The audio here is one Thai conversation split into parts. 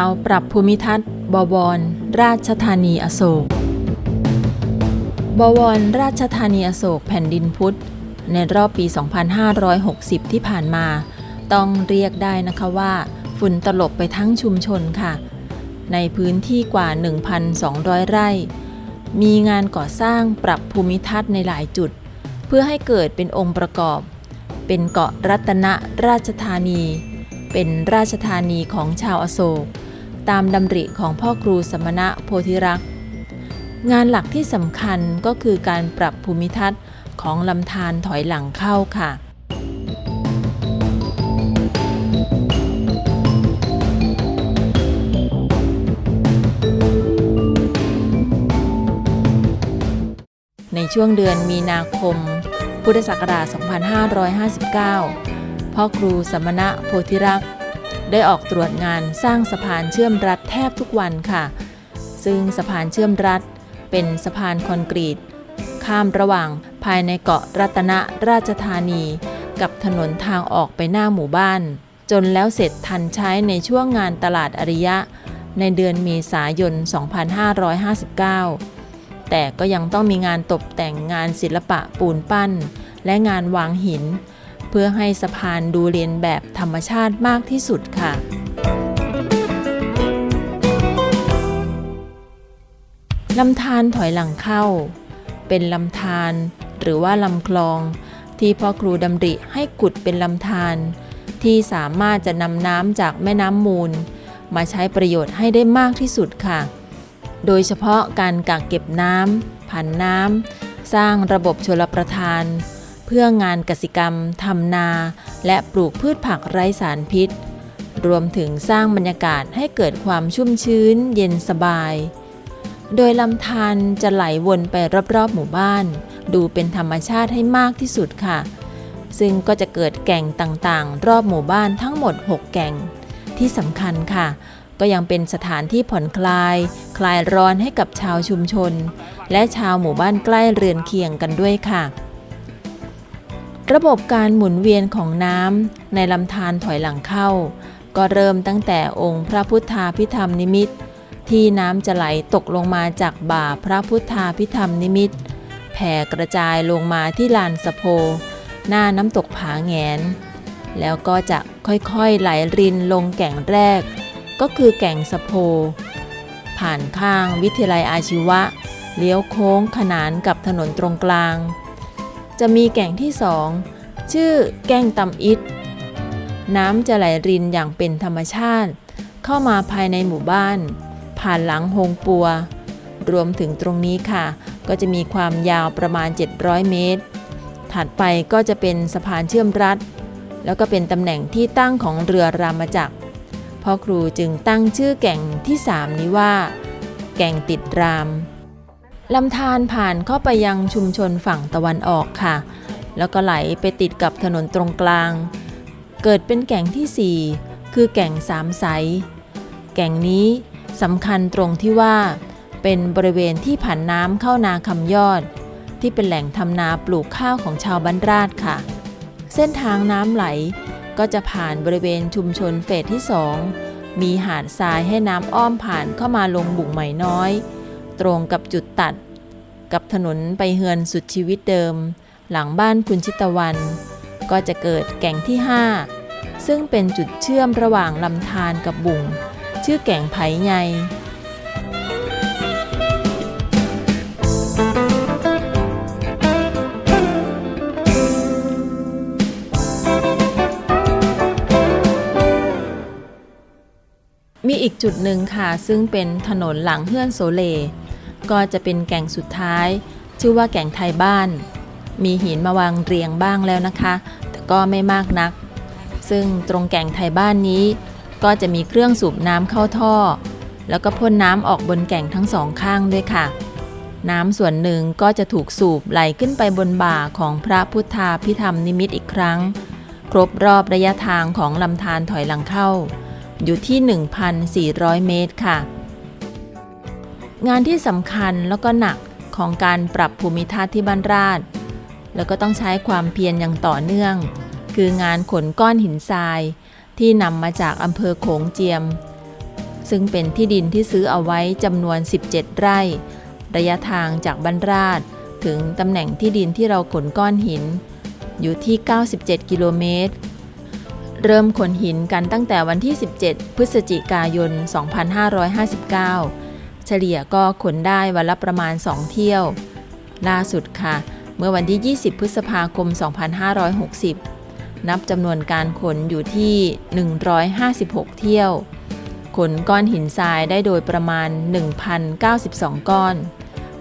าวปรับภูมิทัศน์ บวร ราชธานีอโศก บวร ราชธานีอโศกแผ่นดินพุทธ ในรอบปี 2560 ที่ผ่านมา ต้องเรียกได้นะคะว่า ฝุ่นตลบไปทั้งชุมชนค่ะ ในพื้นที่กว่า 1,200 ไร่ มีงานก่อสร้างปรับภูมิทัศน์ในหลายจุด เพื่อให้เกิดเป็นองค์ประกอบ เป็นเกาะรัตนราชธานีเป็นราชธานีของชาวอโศก ตามดำริของพ่อครูสมณะโพธิรักษ์งานหลักที่สำคัญก็คือการปรับภูมิทัศน์ของลำธารถอยหลังเข้าค่ะ ในช่วงเดือนมีนาคม พุทธศักราช 2559 พ่อครูสมณะโพธิรักษ์ ได้ออกตรวจงานสร้างสะพานเชื่อมรัฐแทบทุกวันค่ะ ซึ่งสะพานเชื่อมรัฐเป็นสะพานคอนกรีต ข้ามระหว่างภายในเกาะรัตนราชธานี กับถนนทางออกไปหน้าหมู่บ้าน จนแล้วเสร็จทันใช้ในช่วงงานตลาดอริยะ ในเดือนเมษายน 2559 แต่ก็ยังต้องมีงานตกแต่งงานศิลปะปูนปั้น และงานวางหิน พื่อให้สะพานดูเรียนแบบธรรมชาติมากที่สุดค่ะลำธารถอยหลังเข้า เป็นลำธารหรือว่าลำคลอง ที่พ่อครูดำริให้ขุดเป็นลำธารที่สามารถจะนำน้ำจากแม่น้ำมูล มาใช้ประโยชน์ให้ได้มากที่สุดค่ะ โดยเฉพาะการกักเก็บน้ำผันน้ำสร้างระบบชลประทาน เพื่องานกสิกรรมทำนา และปลูกพืชผักไร้สารพิษ รวมถึงสร้างบรรยากาศให้เกิดความชุ่มชื้นเย็นสบาย โดยลำธารจะไหลวนไปรอบๆหมู่บ้าน ดูเป็นธรรมชาติให้มากที่สุดค่ะ ซึ่งก็จะเกิดแก่งต่างๆ รอบหมู่บ้านทั้งหมด 6 แก่ง ที่สำคัญค่ะ ก็ยังเป็นสถานที่ผ่อนคลาย คลายร้อนให้กับชาวชุมชน และชาวหมู่บ้านใกล้เรือนเคียงกันด้วยค่ะ ระบบการหมุนเวียนของน้ำในลำธารถอยหลังเข้า ก็เริ่มตั้งแต่องค์พระพุทธาพิธรรมนิมิต ที่น้ำจะไหลตกลงมาจากบ่าพระพุทธาพิธรรมนิมิต แผ่กระจายลงมาที่ลานสะโพ หน้าน้ำตกผาแงน แล้วก็จะค่อยๆไหลรินลงแก่งแรก ก็คือแก่งสะโพ ผ่านข้างวิทยาลัยอาชีวะ เลี้ยวโค้งขนานกับถนนตรงกลาง จะมีแก่งที่สองชื่อแก่งตำอิดน้ำจะไหลรินอย่างเป็นธรรมชาติ เข้ามาภายในหมู่บ้าน ผ่านหลังโฮงปัว รวมถึงตรงนี้ค่ะ ก็จะมีความยาวประมาณ 700 เมตร ถัดไปก็จะเป็นสะพานเชื่อมรัฐ แล้วก็เป็นตำแหน่งที่ตั้งของเรือรามจักรพ่อครูจึงตั้งชื่อแก่งที่ 3 นี้ว่า แก่งติดราม ลำธารผ่านเข้าไปยังชุมชนฝั่งตะวันออกค่ะ แล้วก็ไหลไปติดกับถนนตรงกลาง เกิดเป็นแก่งที่ 4 คือแก่งสามไสแก่งนี้สำคัญตรงที่ว่า เป็นบริเวณที่ผ่านน้ำเข้านาคำยอด ที่เป็นแหล่งทำนาปลูกข้าวของชาวบ้านราชค่ะ เส้นทางน้ำไหลก็จะผ่านบริเวณชุมชนเฟสที่ 2 มีหาดทรายให้น้ำอ้อมผ่านเข้ามาลงบุ่งใหม่น้อย ตรงกับจุดตัด กับถนนไปเฮือนสุดชีวิตเดิม หลังบ้านคุณชิตวัน ก็จะเกิดแก่งที่ 5 ซึ่งเป็นจุดเชื่อมระหว่างลำธารกับบุ่ง ชื่อแก่งไผ่ใหญ่มีอีกจุดหนึ่งค่ะ ซึ่งเป็นถนนหลังเฮือนโซเล ก็จะเป็นแก่งสุดท้าย ชื่อว่าแก่งไทยบ้าน มีหินมาวางเรียงบ้างแล้วนะคะ แต่ก็ไม่มากนัก ซึ่งตรงแก่งไทยบ้านนี้ ก็จะมีเครื่องสูบน้ำเข้าท่อ แล้วก็พ่นน้ำออกบนแก่งทั้งสองข้างด้วยค่ะ น้ำส่วนหนึ่งก็จะถูกสูบไหลขึ้นไปบนบ่าของพระพุทธาพิธรรมนิมิตอีกครั้ง ครบรอบระยะทางของลำธารถอยหลังเข้า อยู่ที่ 1,400 เมตรค่ะ งานที่สำคัญแล้วก็หนักของการปรับภูมิทัศน์ที่บ้านราชแล้วก็ต้องใช้ความเพียรอย่างต่อเนื่อง คืองานขนก้อนหินทราย ที่นำมาจากอำเภอโขงเจียม ซึ่งเป็นที่ดินที่ซื้อเอาไว้จำนวน 17 ไร่ ระยะทางจากบ้านราชถึงตำแหน่งที่ดินที่เราขนก้อนหิน อยู่ที่ 97 กิโลเมตร เริ่มขนหินกันตั้งแต่วันที่ 17 พฤศจิกายน 2559 เฉลี่ยก็ขนได้วันละประมาณ 2 เที่ยว ล่าสุดค่ะ เมื่อวันที่ 20 พฤษภาคม 2560 นับจำนวนการขนอยู่ที่ 156 เที่ยว ขนก้อนหินทรายได้โดยประมาณ 1,092 ก้อน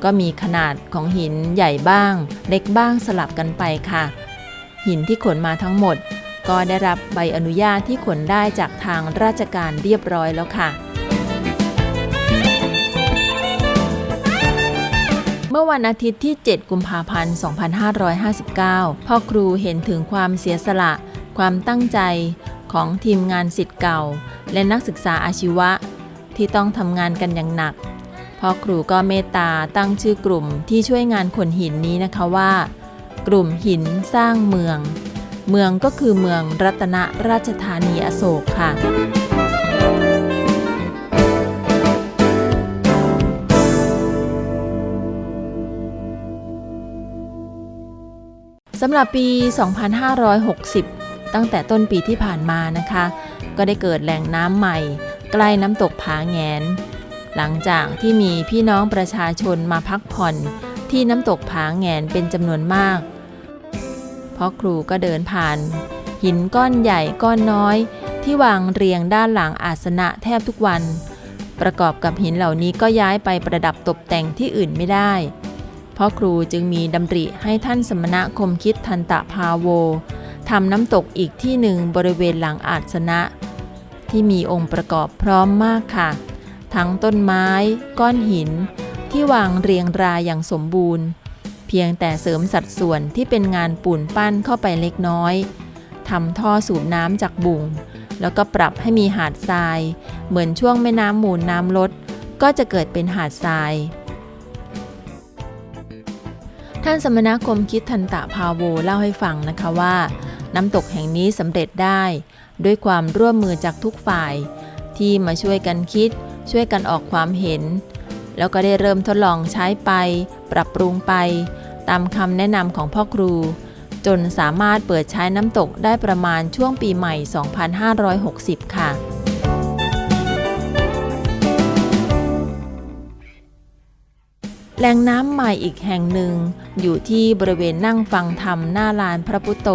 ก็มีขนาดของหินใหญ่บ้าง เล็กบ้างสลับกันไปค่ะ หินที่ขนมาทั้งหมด ก็ได้รับใบอนุญาตที่ขนได้จากทางราชการเรียบร้อยแล้วค่ะ มื่อวันอาทิตย์ที่ 7 กุมภาพันธ์ 2559 พ่อครูเห็นถึงความเสียสละ ความตั้งใจของทีมงานสิทธิ์เก่า และนักศึกษาอาชีวะ ที่ต้องทำงานกันอย่างหนัก พ่อครูก็เมตตาตั้งชื่อกลุ่มที่ช่วยงานขนหินนี้นะคะว่า กลุ่มหินสร้างเมือง เมืองก็คือเมืองรัตนราชธานีอโศกค่ะ สำหรับปี 2560 ตั้งแต่ต้นปีที่ผ่านมานะคะ ก็ได้เกิดแหล่งน้ำใหม่ ใกล้น้ำตกผาแงน หลังจากที่มีพี่น้องประชาชนมาพักผ่อนที่น้ำตกผาแงนเป็นจำนวนมาก เพราะครูก็เดินผ่าน หินก้อนใหญ่ก้อนน้อย ที่วางเรียงด้านหลังอาสนะแทบทุกวัน ประกอบกับหินเหล่านี้ก็ย้ายไปประดับตกแต่งที่อื่นไม่ได้ พราะครูจึงมีดำริให้ท่านสมณะคมคิดทันตะพาโวทำน้ำตกอีกที่หนึ่งบริเวณหลังอาสนะ ที่มีองค์ประกอบพร้อมมากค่ะ ทั้งต้นไม้ ก้อนหิน ที่วางเรียงรายอย่างสมบูรณ์ เพียงแต่เสริมสัดส่วนที่เป็นงานปูนปั้นเข้าไปเล็กน้อยทำท่อสูบน้ำจากบุ่ง แล้วก็ปรับให้มีหาดทราย เหมือนช่วงแม่น้ำมูลน้ำลด ก็จะเกิดเป็นหาดทราย ท่านสมณคมคิดทันตะพาโวเล่าให้ฟังนะคะว่า น้ำตกแห่งนี้สำเร็จได้ ด้วยความร่วมมือจากทุกฝ่าย ที่มาช่วยกันคิด ช่วยกันออกความเห็น แล้วก็ได้เริ่มทดลองใช้ไป ปรับปรุงไป ตามคำแนะนำของพ่อครู จนสามารถเปิดใช้น้ำตกได้ประมาณช่วงปีใหม่ 2560 ค่ะ แหล่งน้ำใหม่อีกแห่งหนึ่ง อยู่ที่บริเวณนั่งฟังธรรมหน้าลานพระพุทโธ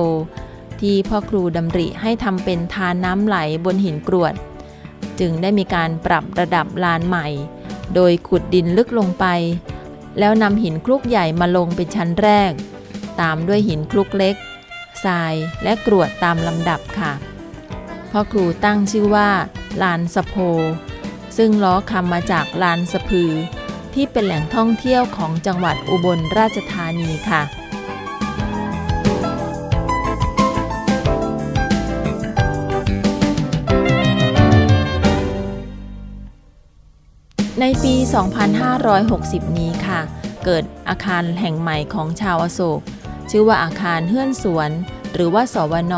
ที่พ่อครูดำริให้ทำเป็นทานน้ำไหลบนหินกรวด จึงได้มีการปรับระดับลานใหม่ โดยขุดดินลึกลงไป แล้วนำหินคลุกใหญ่มาลงเป็นชั้นแรก ตามด้วยหินคลุกเล็กทรายและกรวดตามลำดับค่ะพ่อครูตั้งชื่อว่า ลานสะโพ ซึ่งล้อคำมาจากลานสะพือ ที่เป็นแหล่งท่องเที่ยวของจังหวัดอุบลราชธานีค่ะในปี 2560 นี้ค่ะ เกิดอาคารแห่งใหม่ของชาวอโศก ชื่อว่าอาคารเฮื่อนสวน หรือว่าสวน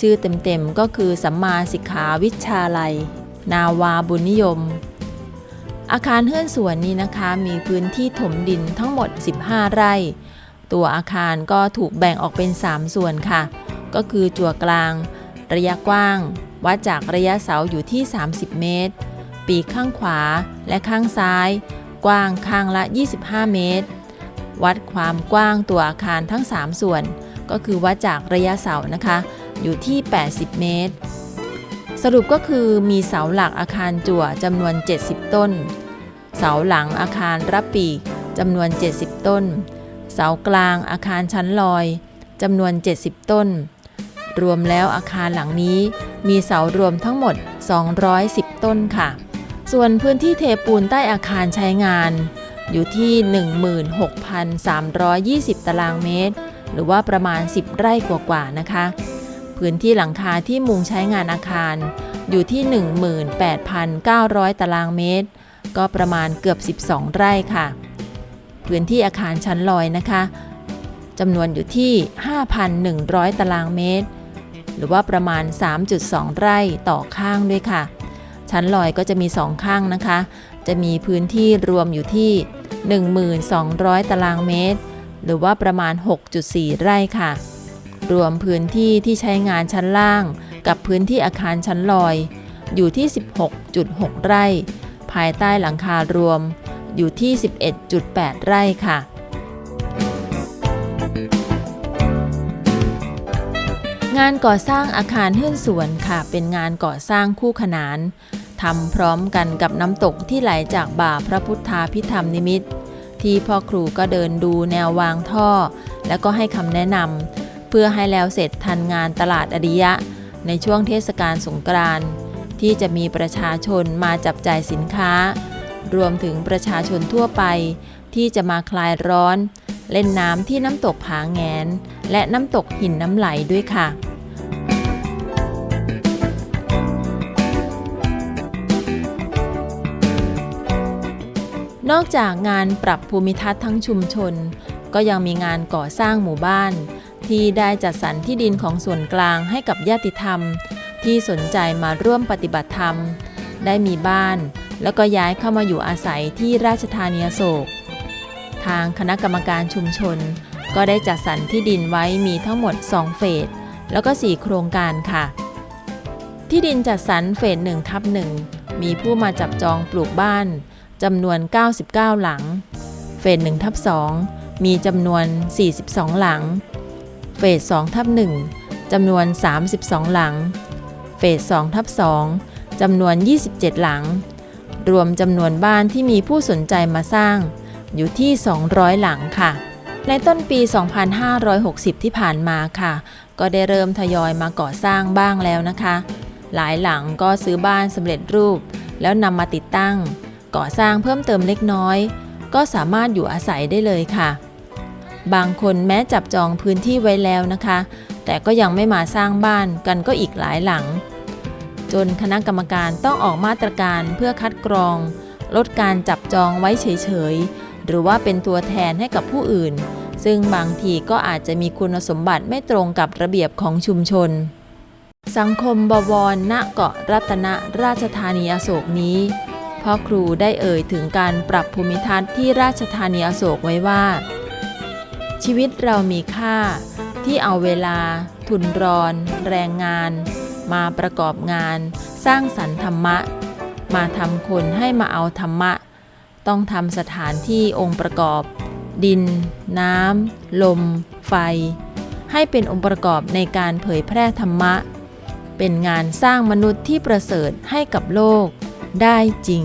ชื่อเต็มๆก็คือสัมมาสิกขาวิชาลัย นาวาบุญนิยม อาคารเฮื่อนสวนนี้นะคะมีพื้นที่ถมดินทั้งหมด 15 ไร่ ตัวอาคารก็ถูกแบ่งออกเป็น 3 ส่วนค่ะ ก็คือจั่วกลาง ระยะกว้าง วัดจากระยะเสาอยู่ที่ 30 เมตร ปีกข้างขวาและข้างซ้าย กว้างข้างละ 25 เมตร วัดความกว้างตัวอาคารทั้ง 3 ส่วน ก็คือวัดจากระยะเสานะคะ อยู่ที่ 80 เมตร สรุปก็คือมีเสาหลักอาคารจั่วจำนวน 70 ต้น เสาหลังอาคารรับปีกจำนวน 70 ต้น เสากลางอาคารชั้นลอยจำนวน 70 ต้น รวมแล้วอาคารหลังนี้มีเสารวมทั้งหมด 210 ต้นค่ะ ส่วนพื้นที่เทปูนใต้อาคารใช้งาน อยู่ที่ 16,320 ตารางเมตร หรือว่าประมาณ 10 ไร่กว่าๆนะคะ พื้นที่หลังคาที่มุงใช้งานอาคาร อยู่ที่ 18,900 ตารางเมตร ก็ประมาณเกือบ 12 ไร่ค่ะ พื้นที่อาคารชั้นลอยนะคะจำนวนอยู่ที่ 5,100 ตารางเมตร หรือว่าประมาณ 3.2 ไร่ต่อข้างด้วยค่ะ ชั้นลอยก็จะมีสองข้างนะคะ จะมีพื้นที่รวมอยู่ที่ 1,200 ตารางเมตร หรือว่าประมาณ 6.4 ไร่ค่ะ รวมพื้นที่ที่ใช้งานชั้นล่าง กับพื้นที่อาคารชั้นลอย อยู่ที่ 16.6 ไร่ ภายใต้หลังคารวม อยู่ที่ 11.8 ไร่ค่ะงานก่อสร้างอาคารหุ้นส่วนค่ะ เป็นงานก่อสร้างคู่ขนานทำพร้อมกันกับน้ำตกที่ไหลจากบ่าพระพุทธาพิธรรมนิมิต ที่พ่อครูก็เดินดูแนววางท่อ แล้วก็ให้คำแนะนำ เพื่อให้แล้วเสร็จทันงานตลาดอริยะ ในช่วงเทศกาลสงกรานต์ที่จะมีประชาชนมาจับจ่ายสินค้า รวมถึงประชาชนทั่วไป ที่จะมาคลายร้อน เล่นน้ำที่น้ำตกผาแงน และน้ำตกหินน้ำไหลด้วยค่ะ นอกจากงานปรับภูมิทัศน์ทั้งชุมชน ก็ยังมีงานก่อสร้างหมู่บ้าน ที่ได้จัดสรรที่ดินของส่วนกลางให้กับญาติธรรม ที่สนใจมาร่วมปฏิบัติธรรม ได้มีบ้าน แล้วก็ย้ายเข้ามาอยู่อาศัยที่ราชธานีโศก ทางคณะกรรมการชุมชน ก็ได้จัดสรรที่ดินไว้มีทั้งหมด 2 เฟสแล้วก็ 4 โครงการค่ะ ที่ดินจัดสรรเฟส1ทับ1มีผู้มาจับจองปลูกบ้านจำนวน 99 หลัง เฟส1ทับ2มีจำนวน 42 หลัง เฟส2ทับ1จำนวน 32 หลัง เฟส2ทับ2จำนวน 27 หลัง รวมจำนวนบ้านที่มีผู้สนใจมาสร้าง อยู่ที่ 200 หลังค่ะ ในต้นปี 2560 ที่ผ่านมาค่ะ ก็ได้เริ่มทยอยมาก่อสร้างบ้างแล้วนะคะ หลายหลังก็ซื้อบ้านสำเร็จรูป แล้วนำมาติดตั้ง ก่อสร้างเพิ่มเติมเล็กน้อย ก็สามารถอยู่อาศัยได้เลยค่ะ บางคนแม้จับจองพื้นที่ไว้แล้วนะคะ แต่ก็ยังไม่มาสร้างบ้านกันก็อีกหลายหลัง จนคณะกรรมการต้องออกมาตรการเพื่อคัดกรอง ลดการจับจองไว้เฉยๆ หรือว่าเป็นตัวแทนให้กับผู้อื่น ซึ่งบางทีก็อาจจะมีคุณสมบัติไม่ตรงกับระเบียบของชุมชน สังคมบวรณเกาะรัตนราชธานีอโศกนี้พ่อครูได้เอ่ยถึงการปรับภูมิทัศน์ที่ราชธานีอโศกไว้ว่า ชีวิตเรามีค่า ที่เอาเวลา ทุนรอน แรงงาน มาประกอบงาน สร้างสรรค์ธรรมะ มาทำคนให้มาเอาธรรมะ ต้องทำสถานที่องค์ประกอบ ดิน น้ำลม ไฟ ให้เป็นองค์ประกอบในการเผยแพร่ธรรมะ เป็นงานสร้างมนุษย์ที่ประเสริฐให้กับโลกได้จริง